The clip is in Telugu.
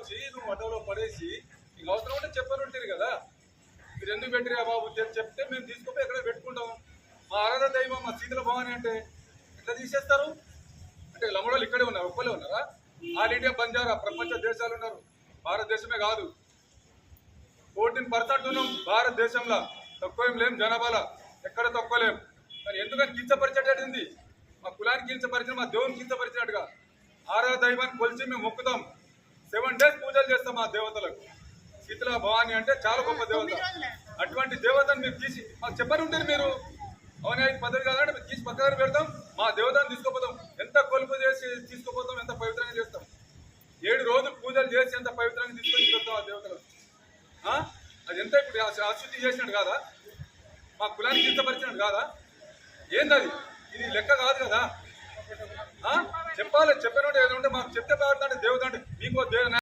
తీసుకొచ్చి నువ్వు మఠంలో పడేసి నీకు అవసరం ఉంటే చెప్పని ఉంటుంది కదా. మీరు ఎందుకు పెట్టిరా బాబు? చెప్తే మేము తీసుకుపోయి ఎక్కడ పెట్టుకుంటాం. మా ఆరాధ దైవం మా శీతల భవాని అంటే ఎట్లా తీసేస్తారు? అంటే లమ్మడోళ్ళు ఇక్కడే ఉన్నారు ఒక్కలే ఉన్నారా? ఆల్ ఇండియా బంజారా ప్రపంచ దేశాలు ఉన్నారు. భారతదేశమే కాదు. ఫోర్టీన్ పర్సెంట్ ఉన్నాం భారతదేశంలో. తక్కువ ఏం లేం జనాభాలో. ఎక్కడ తక్కువ లేం. మరి ఎందుకని కించపరిచేటట్టుంది మా కులానికి కించపరిచిన మా దేవుని కించపరిచినట్టుగా ఆరో దైవాన్ని కొలిచి మేము మొక్కుతాం. సెవెన్ డేస్ పూజలు చేస్తాం మా దేవతలకు. శీతల భవాని అంటే చాలా గొప్ప దేవత. అటువంటి దేవతను మీరు తీసి మాకు చెప్పని ఉంటుంది మీరు. అవునా ఇది పద్ధతి కాదంటే మేము తీసి పక్కన పెడతాం మా దేవతను తీసుకుపోతాం. ఎంత కొలుపు చేసి తీసుకుపోతాం ఎంత పవిత్రంగా చేస్తాం. ఏడు రోజులు పూజలు చేసి ఎంత పవిత్రంగా తీసుకొని పెడతాం ఆ దేవతలకు? అది ఎంత ఇప్పుడు అశు- అశుద్ధి చేసినట్టు కాదా? మా కులానికి కించపరిచినట్టు కాదా? ఏంది అది? ఇది లెక్క కాదు కదా? చెప్పాలి.